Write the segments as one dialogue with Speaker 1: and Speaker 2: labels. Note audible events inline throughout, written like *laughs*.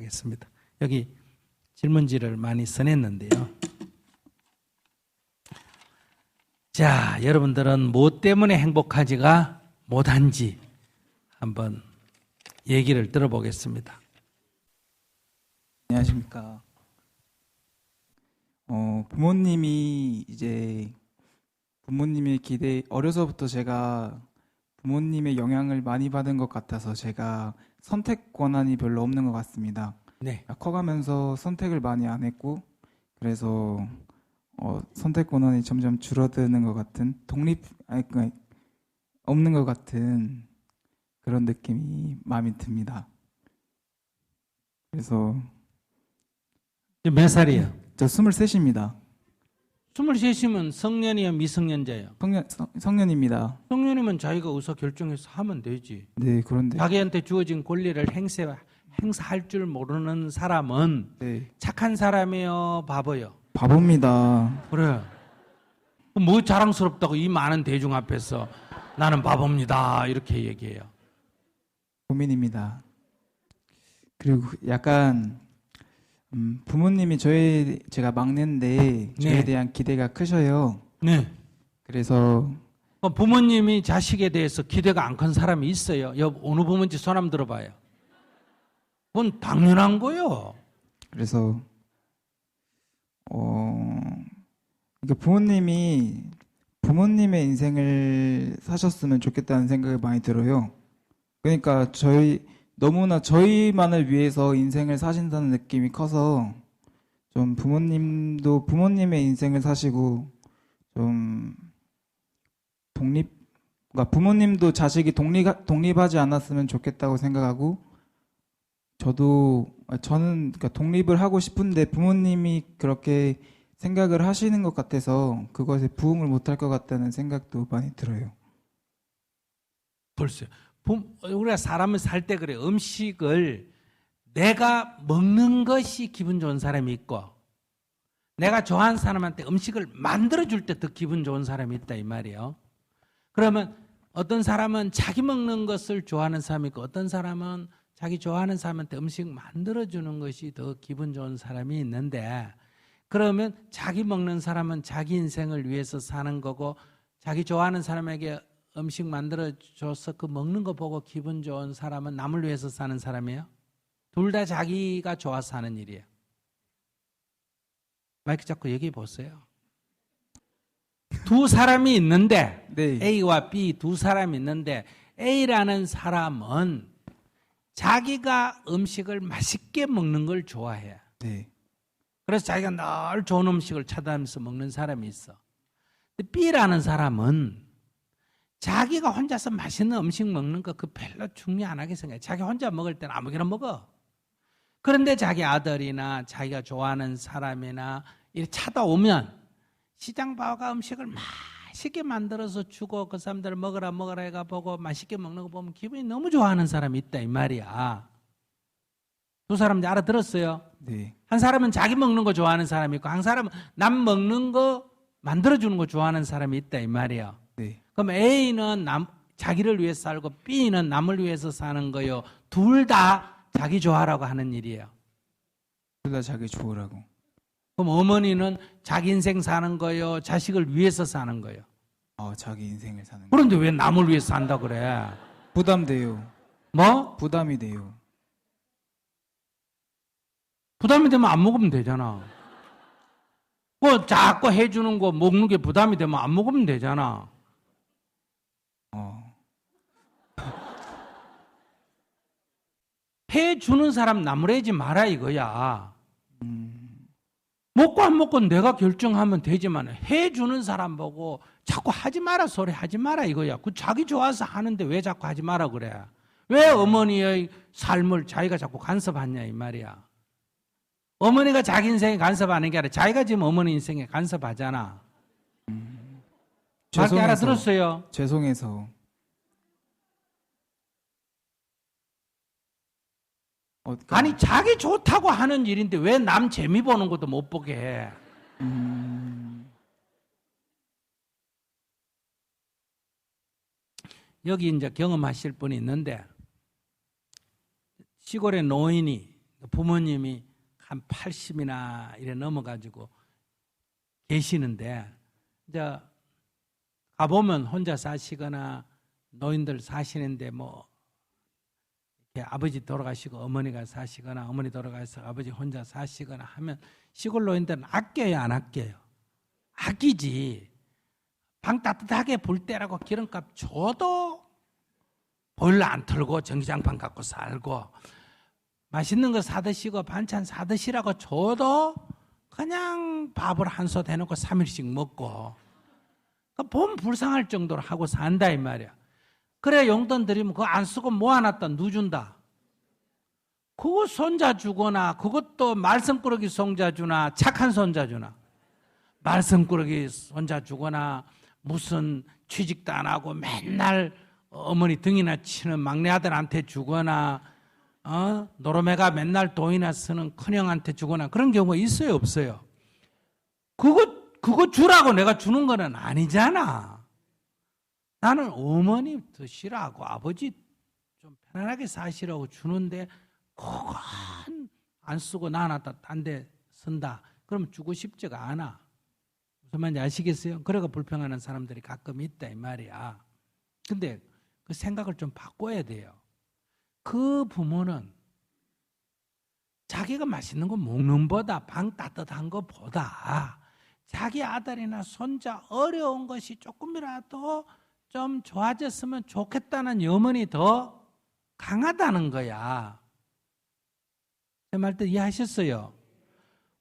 Speaker 1: 하겠습니다. 여기 질문지를 많이 써냈는데요. 자, 여러분들은 뭐 때문에 행복하지가 못한지 한번 얘기를 들어보겠습니다.
Speaker 2: 안녕하십니까. 어, 부모님이 이제 부모님의 기대 어려서부터 제가 부모님의 영향을 많이 받은 것 같아서 제가 선택 권한이 별로 없는 것 같습니다.
Speaker 1: 네.
Speaker 2: 커가면서 선택을 많이 안 했고 그래서 어, 선택 권한이 점점 줄어드는 것 같은 독립 아니 그 없는 것 같은 그런 느낌이 마음에 듭니다. 그래서
Speaker 1: 몇 살이에요?
Speaker 2: 저 23입니다.
Speaker 1: 23이면 성년이야 미성년자예요?
Speaker 2: 성년, 성, 성년입니다.
Speaker 1: 성년이면 자기가 의사 결정해서 하면 되지.
Speaker 2: 네, 그런데.
Speaker 1: 자기한테 주어진 권리를 행세, 행사할 줄 모르는 사람은
Speaker 2: 네.
Speaker 1: 착한 사람이요, 바보요.
Speaker 2: 바보입니다.
Speaker 1: 그래. 뭐 자랑스럽다고 이 많은 대중 앞에서 나는 바보입니다. 이렇게 얘기해요.
Speaker 2: 고민입니다. 그리고 약간, 음, 부모님이 저희, 제가 막내인데, 저에
Speaker 1: 네.
Speaker 2: 대한 기대가 크셔요.
Speaker 1: 네.
Speaker 2: 그래서,
Speaker 1: 어, 부모님이 자식에 대해서 기대가 안 큰 사람이 있어요. 여 어느 부모인지 손 한번 들어봐요. 그건 당연한 거요.
Speaker 2: 그래서, 어, 그러니까 부모님이, 부모님의 인생을 사셨으면 좋겠다는 생각이 많이 들어요. 그러니까 저희, 너무나 저희만을 위해서 인생을 사신다는 느낌이 커서 좀 부모님도 부모님의 인생을 사시고 좀 독립, 그러니까 부모님도 자식이 독립, 독립하지 않았으면 좋겠다고 생각하고 저도 저는 그러니까 독립을 하고 싶은데 부모님이 그렇게 생각을 하시는 것 같아서 그것에 부응을 못할 것 같다는 생각도 많이 들어요.
Speaker 1: 벌써 부- 우리가 사람을 살 때 그래 음식을 내가 먹는 것이 기분 좋은 사람이 있고 내가 좋아하는 사람한테 음식을 만들어 줄 때 더 기분 좋은 사람이 있다 이 말이에요. 그러면 어떤 사람은 자기 먹는 것을 좋아하는 사람이 있고 어떤 사람은 자기 좋아하는 사람한테 음식 만들어 주는 것이 더 기분 좋은 사람이 있는데 그러면 자기 먹는 사람은 자기 인생을 위해서 사는 거고 자기 좋아하는 사람에게 음식 만들어 줘서 그 먹는 거 보고 기분 좋은 사람은 남을 위해서 사는 사람이에요? 둘 다 자기가 좋아서 하는 일이에요. 마이크 잡고 얘기해 보세요. 두 사람이 있는데
Speaker 2: 네.
Speaker 1: A와 B 두 사람이 있는데 A라는 사람은 자기가 음식을 맛있게 먹는 걸 좋아해.
Speaker 2: 네.
Speaker 1: 그래서 자기가 늘 좋은 음식을 찾아다니면서 먹는 사람이 있어. 근데 B라는 사람은 자기가 혼자서 맛있는 음식 먹는 거 그 별로 중요 안 하게 생각해. 자기 혼자 먹을 때는 아무거나 먹어. 그런데 자기 아들이나 자기가 좋아하는 사람이나 이렇게 찾아오면 시장 바가 음식을 맛있게 만들어서 주고 그 사람들 먹으라 먹으라 해가 보고 맛있게 먹는 거 보면 기분이 너무 좋아하는 사람이 있다 이 말이야. 두 사람 이제 알아들었어요?
Speaker 2: 네.
Speaker 1: 한 사람은 자기 먹는 거 좋아하는 사람이 있고 한 사람은 남 먹는 거 만들어 주는 거 좋아하는 사람이 있다 이 말이에요.
Speaker 2: 네.
Speaker 1: 그럼 A는 남 자기를 위해 서 살고 B는 남을 위해서 사는 거요. 둘 다 자기 좋아라고 하는 일이에요.
Speaker 2: 둘 다 자기 좋으라고.
Speaker 1: 그럼 어머니는 자기 인생 사는 거요. 자식을 위해서 사는 거요.
Speaker 2: 아, 자기 인생을 사는 거.
Speaker 1: 그런데 왜 남을 위해서 산다 그래?
Speaker 2: 부담돼요.
Speaker 1: 뭐?
Speaker 2: 부담이 돼요.
Speaker 1: 부담이 되면 안 먹으면 되잖아. 뭐 자꾸 해주는 거 먹는 게 부담이 되면 안 먹으면 되잖아.
Speaker 2: 어. *laughs*
Speaker 1: 해 주는 사람 나무래지 마라 이거야.
Speaker 2: 음,
Speaker 1: 먹고 안 먹고 내가 결정하면 되지만 해 주는 사람 보고 자꾸 하지 마라 소리 하지 마라 이거야. 그 자기 좋아서 하는데 왜 자꾸 하지 마라 그래? 왜 어머니의 삶을 자기가 자꾸 간섭하냐 이 말이야. 어머니가 자기 인생에 간섭하는 게 아니라 자기가 지금 어머니 인생에 간섭하잖아. 밖에 알아들었어요?
Speaker 2: 죄송해서. 어,
Speaker 1: 아니 자기 좋다고 하는 일인데 왜 남 재미 보는 것도 못 보게 해?
Speaker 2: 음,
Speaker 1: 여기 이제 경험하실 분이 있는데 시골의 노인이 부모님이 한 80이나 이래 넘어가지고 계시는데 이제 가보면 혼자 사시거나 노인들 사시는데 뭐 아버지 돌아가시고 어머니가 사시거나 어머니 돌아가서 아버지 혼자 사시거나 하면 시골 노인들은 아껴요 안 아껴요? 아끼지. 방 따뜻하게 불 때라고 기름값 줘도 보일러 안 틀고 전기장판 갖고 살고 맛있는 거 사드시고 반찬 사드시라고 줘도 그냥 밥을 한 솥 해놓고 3일씩 먹고 그봄 불쌍할 정도로 하고 산다 이 말이야. 그래 용돈 드리면 그거 안 쓰고 모아놨다 누준다. 그거 손자 주거나 그것도 말썽꾸러기 손자 주나 착한 손자 주나 말썽꾸러기 손자 주거나 무슨 취직도 안 하고 맨날 어머니 등이나 치는 막내 아들한테 주거나 어? 노로매가 맨날 돈이나 쓰는 큰형한테 주거나 그런 경우가 있어요 없어요? 그거 그거 주라고 내가 주는 거는 아니잖아. 나는 어머니 드시라고 아버지 좀 편안하게 사시라고 주는데 그거 안- 안 쓰고 나놨다 딴데 쓴다. 그럼 주고 싶지가 않아. 무슨 말인지 아시겠어요? 그래가 불평하는 사람들이 가끔 있다 이 말이야. 근데 그 생각을 좀 바꿔야 돼요. 그 부모는 자기가 맛있는 거 먹는 보다 방 따뜻한 거 보다 자기 아들이나 손자 어려운 것이 조금이라도 좀 좋아졌으면 좋겠다는 염원이 더 강하다는 거야. 제 말도 이해하셨어요?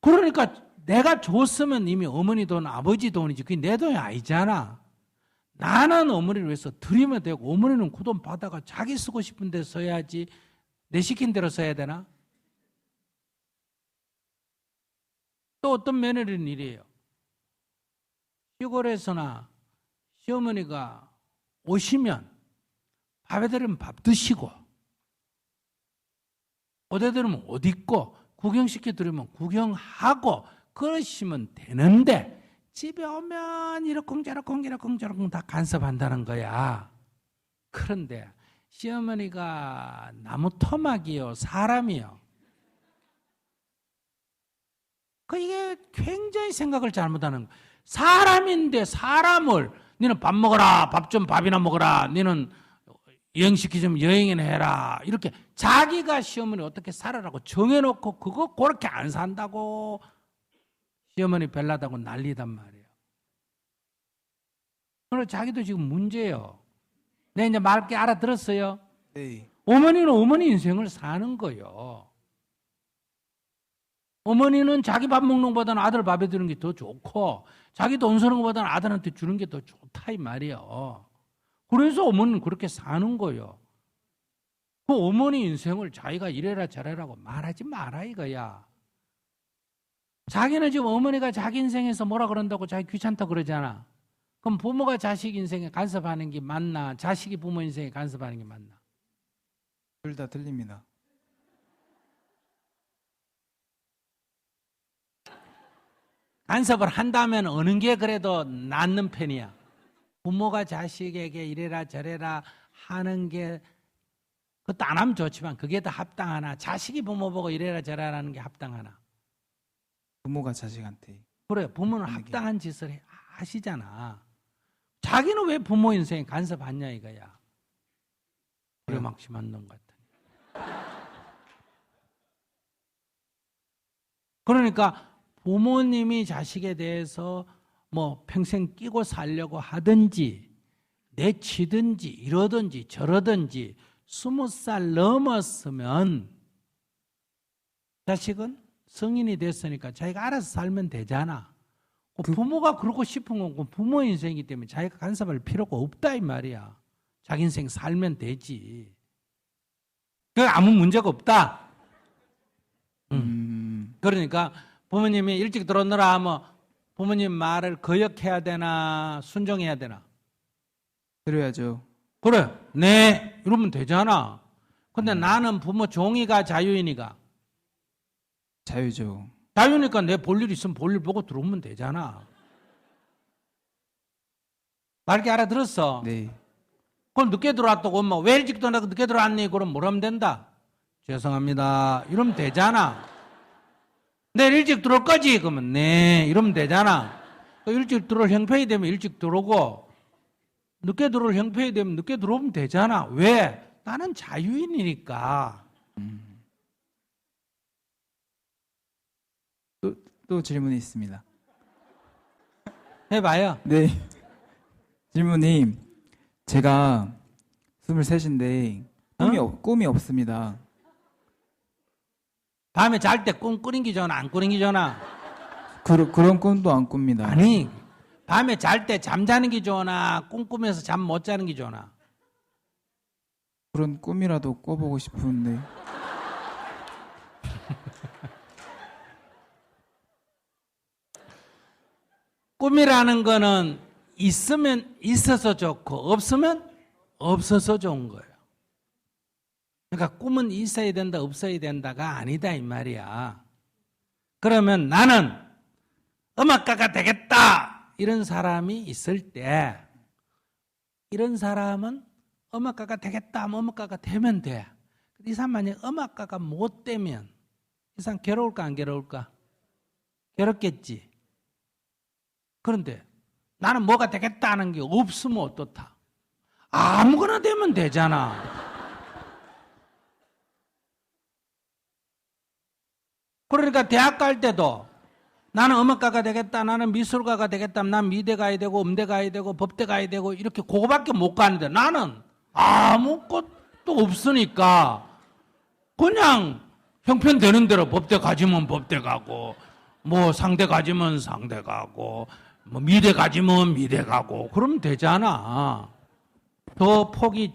Speaker 1: 그러니까 내가 줬으면 이미 어머니 돈, 아버지 돈이지. 그게 내 돈이 아니잖아. 나는 어머니를 위해서 드리면 되고 어머니는 그 돈 받아가 자기 쓰고 싶은 데 써야지 내 시킨 대로 써야 되나? 또 어떤 며느리는 이래요. 시골에서나 시어머니가 오시면 밥에 들으면 밥 드시고 옷에 들으면 옷 입고 구경시켜 드리면 구경하고 그러시면 되는데 집에 오면 이러쿵저러쿵 이러쿵저러쿵 다 간섭한다는 거야. 그런데 시어머니가 나무 토막이요 사람이요. 그 이게 굉장히 생각을 잘못하는 거. 사람인데 사람을 너는 밥 먹어라 밥 좀 밥이나 먹어라 너는 여행시키 좀 여행이나 해라 이렇게 자기가 시어머니 어떻게 살아라고 정해놓고 그거 그렇게 안 산다고 시어머니 별나다고 난리단 말이에요. 그래서 자기도 지금 문제예요. 내 이제 맑게 알아들었어요.
Speaker 2: 네.
Speaker 1: 어머니는 어머니 인생을 사는 거요. 어머니는 자기 밥 먹는 것보다는 아들 밥에 드는 게 더 좋고 자기 돈 쓰는 것보다는 아들한테 주는 게 더 좋다 이 말이에요. 그래서 어머니는 그렇게 사는 거요. 그 어머니 인생을 자기가 이래라 저래라고 말하지 마라 이거야. 자기는 지금 어머니가 자기 인생에서 뭐라 그런다고 자기 귀찮다 그러잖아. 그럼 부모가 자식 인생에 간섭하는 게 맞나? 자식이 부모 인생에 간섭하는 게 맞나?
Speaker 2: 둘 다 틀립니다.
Speaker 1: 간섭을 한다면 어느 게 그래도 낫는 편이야. 부모가 자식에게 이래라 저래라 하는 게 그것도 안 하면 좋지만 그게 더 합당하나? 자식이 부모 보고 이래라 저래라 하는 게 합당하나?
Speaker 2: 부모가 자식한테
Speaker 1: 그래, 부모는
Speaker 2: 하는 게.
Speaker 1: 합당한 짓을 해- 하시잖아. 자기는 왜 부모 인생에 간섭하냐 이거야. 그래 막심한 놈 같아. 그러니까 부모님이 자식에 대해서 뭐 평생 끼고 살려고 하든지 내치든지 이러든지 저러든지 스무 살 넘었으면 자식은 성인이 됐으니까 자기가 알아서 살면 되잖아. 그
Speaker 2: 그-
Speaker 1: 부모가 그러고 싶은 건 그건 부모 인생이기 때문에 자기가 간섭할 필요가 없다 이 말이야. 자기 인생 살면 되지. 그 아무 문제가 없다.
Speaker 2: 음,
Speaker 1: 그러니까 부모님이 일찍 들어오느라 하면 부모님 말을 거역해야 되나 순종해야 되나?
Speaker 2: 그래야죠.
Speaker 1: 그래, 네 이러면 되잖아. 근데 나는 부모 종이가 자유인이가
Speaker 2: 자유죠.
Speaker 1: 자유니까 내 볼 일 있으면 볼 일 보고 들어오면 되잖아. 말게 알아들었어?
Speaker 2: 네.
Speaker 1: 그럼 늦게 들어왔다고 엄마 왜 일찍 들어왔고 늦게 들어왔니? 그럼 뭐라면 된다? 죄송합니다. 이러면 되잖아. 내일 일찍 들어올 거지? 그러면 네. 이러면 되잖아. 또 일찍 들어올 형편이 되면 일찍 들어오고 늦게 들어올 형편이 되면 늦게 들어오면 되잖아. 왜? 나는 자유인이니까.
Speaker 2: 또 질문이 있습니다.
Speaker 1: 해봐요.
Speaker 2: 네. 질문이 제가 23인데 꿈이,
Speaker 1: 어?
Speaker 2: 없, 꿈이 없습니다.
Speaker 1: 밤에 잘 때 꿈 꾸는기 전화 안 꾸는기 전화
Speaker 2: 그, 그런 꿈도 안 꿉니다.
Speaker 1: 아니 밤에 잘 때 잠자는 게 좋으나 꿈꾸면서 잠 못 자는 게 좋으나
Speaker 2: 그런 꿈이라도 꿔보고 싶은데
Speaker 1: 꿈이라는 거는 있으면 있어서 좋고 없으면 없어서 좋은 거예요. 그러니까 꿈은 있어야 된다 없어야 된다가 아니다 이 말이야. 그러면 나는 음악가가 되겠다 이런 사람이 있을 때 이런 사람은 음악가가 되겠다 하면 음악가가 되면 돼. 이 사람 만약 음악가가 못 되면 이 사람 괴로울까 안 괴로울까? 괴롭겠지. 그런데 나는 뭐가 되겠다 하는 게 없으면 어떻다? 아무거나 되면 되잖아. 그러니까 대학 갈 때도 나는 음악가가 되겠다, 나는 미술가가 되겠다, 난 미대 가야 되고, 음대 가야 되고, 법대 가야 되고, 이렇게 그거밖에 못 가는데 나는 아무것도 없으니까 그냥 형편되는 대로 법대 가지면 법대 가고, 뭐 상대 가지면 상대 가고, 뭐 미대 가지면 미대 가고, 그러면 되잖아. 더 폭이,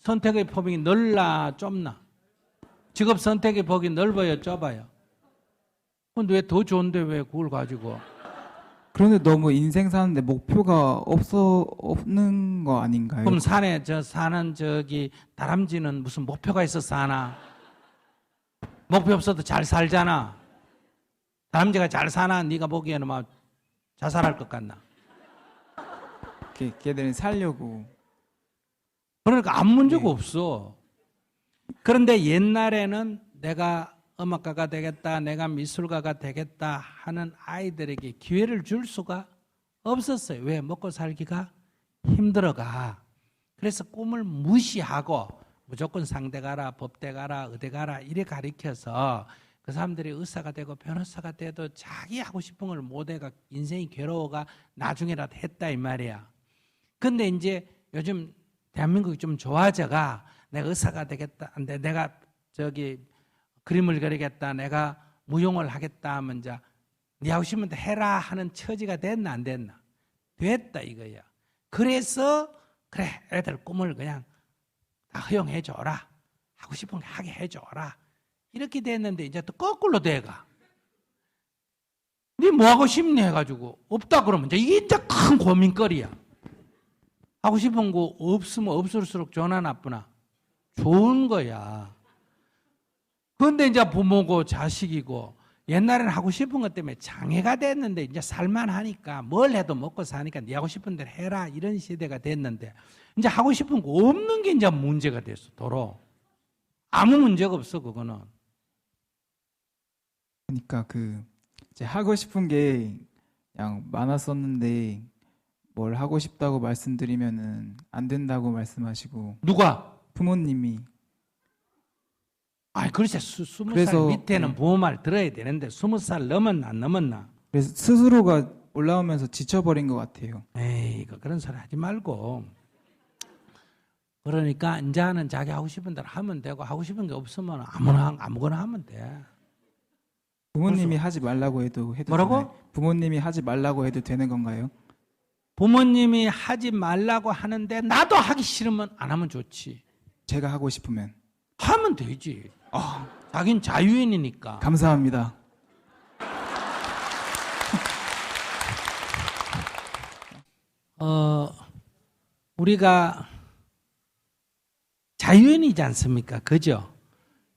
Speaker 1: 선택의 폭이 넓나, 좁나? 직업 선택의 폭이 넓어요, 좁아요? 근데 왜 더 좋은데 왜 그걸 가지고?
Speaker 2: 그런데 너무 인생 사는데 목표가 없어 없는 거 아닌가요?
Speaker 1: 그럼 산에 저 사는 저기 다람쥐는 무슨 목표가 있어 사나? 목표 없어도 잘 살잖아. 다람쥐가 잘 사나? 네가 보기에는 막 자살할 것 같나?
Speaker 2: 걔, 걔들은 살려고
Speaker 1: 그러니까 아무 문제가
Speaker 2: 네.
Speaker 1: 없어. 그런데 옛날에는 내가 음악가가 되겠다, 내가 미술가가 되겠다 하는 아이들에게 기회를 줄 수가 없었어요. 왜? 먹고 살기가 힘들어가. 그래서 꿈을 무시하고 무조건 상대 가라, 법대 가라, 의대 가라 이래 가리켜서 그 사람들이 의사가 되고 변호사가 돼도 자기 하고 싶은 걸 못해가 인생이 괴로워가 나중에라도 했다 이 말이야. 근데 이제 요즘 대한민국이 좀 좋아져가 내가 의사가 되겠다. 내가 저기 그림을 그리겠다. 내가 무용을 하겠다 하면 이제 네데 해라 하는 처지가 됐나 안 됐나? 됐다 이거야. 그래서 그래 애들 꿈을 그냥 다 허용해 줘라. 하고 싶은 거 하게 해 줘라. 이렇게 됐는데 이제 또 거꾸로 돼가. 네 뭐 하고 싶니 해가지고 없다 그러면 이제 이게 이제 큰 고민거리야. 하고 싶은 거 없으면 없을수록 좋나 나쁘나? 좋은 거야. 그런데 이제 부모고 자식이고 옛날에는 하고 싶은 것 때문에 장애가 됐는데 이제 살만하니까 뭘 해도 먹고 사니까 네 하고 싶은 대로 해라 이런 시대가 됐는데 이제 하고 싶은 거 없는 게 이제 문제가 됐어 도로. 아무 문제가 없어 그거는.
Speaker 2: 그러니까 그 이제 하고 싶은 게 그냥 많았었는데 뭘 하고 싶다고 말씀드리면은 안 된다고 말씀하시고
Speaker 1: 누가?
Speaker 2: 부모님이
Speaker 1: 아 그렇지 수- 스무 살
Speaker 2: 그래서,
Speaker 1: 밑에는
Speaker 2: 네.
Speaker 1: 부모 말 들어야 되는데 스무 살 넘었나 안 넘었나
Speaker 2: 그래서 스스로가 올라오면서 지쳐버린 것 같아요.
Speaker 1: 에이, 그 그런 소리 하지 말고. 그러니까 이제는 자기 하고 싶은 대로 하면 되고 하고 싶은 게 없으면 아무나 아무거나 하면 돼.
Speaker 2: 부모님이 하지 말라고 해도 해도
Speaker 1: 뭐라고?
Speaker 2: 되나요? 부모님이 하지 말라고 해도 되는 건가요?
Speaker 1: 부모님이 하지 말라고 하는데 나도 하기 싫으면 안 하면 좋지.
Speaker 2: 제가 하고 싶으면
Speaker 1: 하면 되지. 자긴 자유인이니까.
Speaker 2: 감사합니다.
Speaker 1: 어, 우리가 자유인이지 않습니까? 그죠?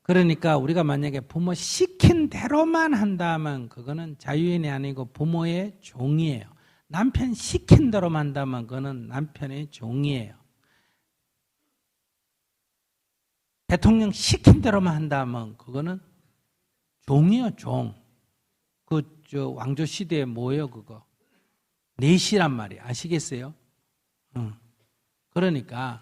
Speaker 1: 그러니까 우리가 만약에 부모 시킨 대로만 한다면 그거는 자유인이 아니고 부모의 종이에요. 남편 시킨 대로만 한다면 그거는 남편의 종이에요. 대통령 시킨 대로만 한다면 그거는 종이요 종. 그 저 왕조 시대에 뭐예요 그거? 내시란 말이에요. 아시겠어요? 응. 그러니까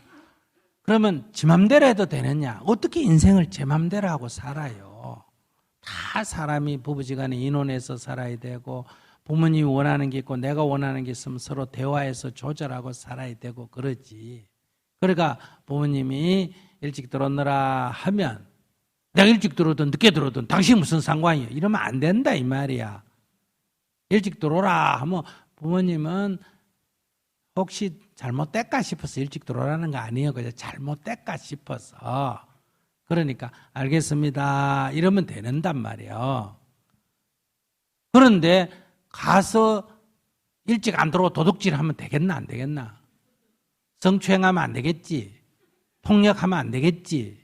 Speaker 1: 그러면 지 맘대로 해도 되느냐? 어떻게 인생을 제 맘대로 하고 살아요? 다 사람이 부부지간에 인원해서 살아야 되고 부모님이 원하는 게 있고 내가 원하는 게 있으면 서로 대화해서 조절하고 살아야 되고 그러지. 그러니까 부모님이 일찍 들어오느라 하면 내가 일찍 들어오든 늦게 들어오든 당신 무슨 상관이야? 이러면 안 된다 이 말이야. 일찍 들어오라 하면 부모님은 혹시 잘못됐까 싶어서 일찍 들어오라는 거 아니에요. 그냥 잘못됐까 싶어서. 그러니까 알겠습니다. 이러면 되는단 말이에요. 그런데 가서 일찍 안 들어오고 도둑질 하면 되겠나 안 되겠나? 성추행하면 안 되겠지. 폭력하면 안 되겠지.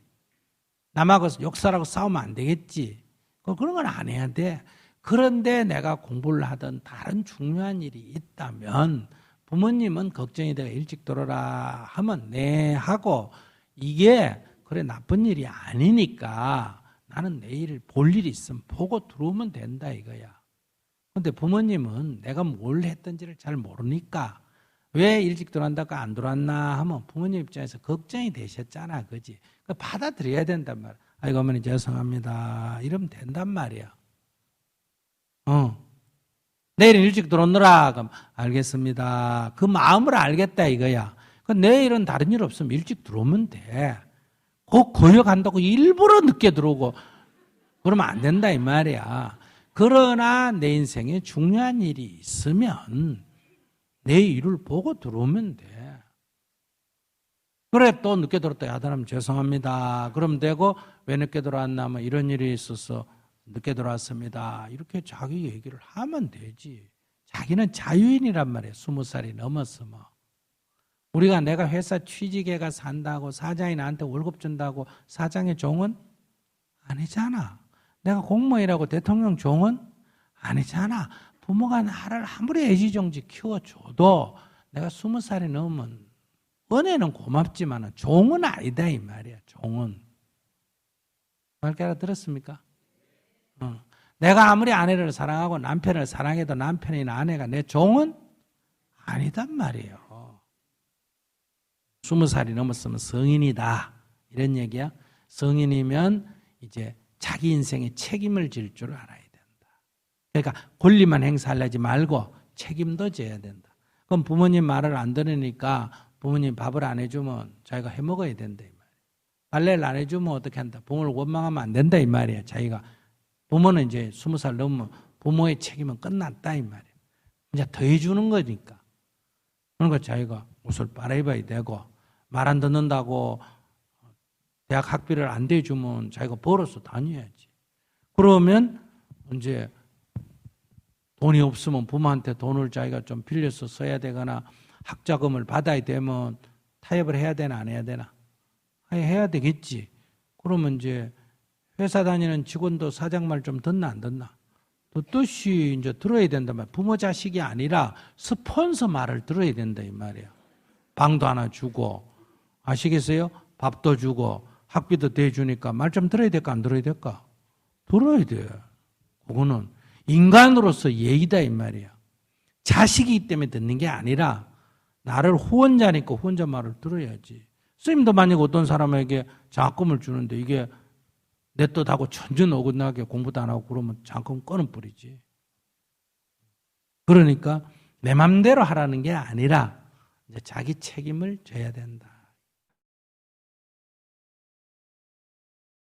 Speaker 1: 남하고 욕설하고 싸우면 안 되겠지. 그- 그런 건 안 해야 돼. 그런데 내가 공부를 하던 다른 중요한 일이 있다면 부모님은 걱정이 돼가 일찍 들어라 하면 네 하고 이게 그래 나쁜 일이 아니니까 나는 내일 볼 일이 있으면 보고 들어오면 된다 이거야. 근데 부모님은 내가 뭘 했던지를 잘 모르니까 왜 일찍 들어간다고 안 들어왔나 하면 부모님 입장에서 걱정이 되셨잖아. 그지? 그 받아들여야 된단 말이야. 아이고, 어머니 죄송합니다. 이러면 된단 말이야. 어. 내일은 일찍 들어오느라. 그럼 알겠습니다. 그 마음을 알겠다 이거야. 그 내일은 다른 일 없으면 일찍 들어오면 돼. 그 거역한다고 일부러 늦게 들어오고 그러면 안 된다 이 말이야. 그러나 내 인생에 중요한 일이 있으면 내 일을 보고 들어오면 돼. 그래 또 늦게 들었다 야단하면 죄송합니다. 그럼 되고 왜 늦게 들어왔나 뭐 이런 일이 있어서 늦게 들어왔습니다. 이렇게 자기 얘기를 하면 되지. 자기는 자유인이란 말이에요. 스무 살이 넘었으면. 우리가 내가 회사 취직해가 산다고 사장이 나한테 월급 준다고 사장의 종은 아니잖아. 내가 공무원이라고 대통령 종은 아니잖아. 부모가 나를 아무리 애지중지 키워줘도 내가 스무 살이 넘으면 은혜는 고맙지만 종은 아니다 이 말이야. 종은 말게 알아들었습니까? 어. 내가 아무리 아내를 사랑하고 남편을 사랑해도 남편이나 아내가 내 종은 아니단 말이에요. 스무 살이 넘었으면 성인이다 이런 얘기야. 성인이면 이제 자기 인생에 책임을 질 줄 알아야 된다. 그러니까 권리만 행사하려지 말고 책임도 져야 된다. 그럼 부모님 말을 안 들으니까 부모님 밥을 안 해주면 자기가 해 먹어야 된다 이 말이야. 빨래를 안 해주면 어떻게 한다. 부모를 원망하면 안 된다 이 말이야. 자기가 부모는 이제 스무 살 넘으면 부모의 책임은 끝났다 이 말이야. 이제 더 해 주는 거니까. 그러니까 자기가 옷을 빨아입어야 되고 말 안 듣는다고 대학 학비를 안 대주면 자기가 벌어서 다녀야지. 그러면 이제 돈이 없으면 부모한테 돈을 자기가 좀 빌려서 써야 되거나 학자금을 받아야 되면 타협을 해야 되나 안 해야 되나? 아예 해야 되겠지. 그러면 이제 회사 다니는 직원도 사장 말 좀 듣나 안 듣나? 듣듯이 이제 들어야 된단 말이야. 부모 자식이 아니라 스폰서 말을 들어야 된다 이 말이야. 방도 하나 주고 아시겠어요? 밥도 주고 학비도 대주니까 말 좀 들어야 될까 안 들어야 될까? 들어야 돼. 그거는 인간으로서 예의다 이 말이야. 자식이기 때문에 듣는 게 아니라 나를 후원자니까 후원자 말을 들어야지. 스님도 만약 어떤 사람에게 장학금을 주는데 이게 내 뜻하고 천전 어긋나게 공부도 안 하고 그러면 장학금 끊은 뿌리지. 그러니까 내 맘대로 하라는 게 아니라 자기 책임을 져야 된다.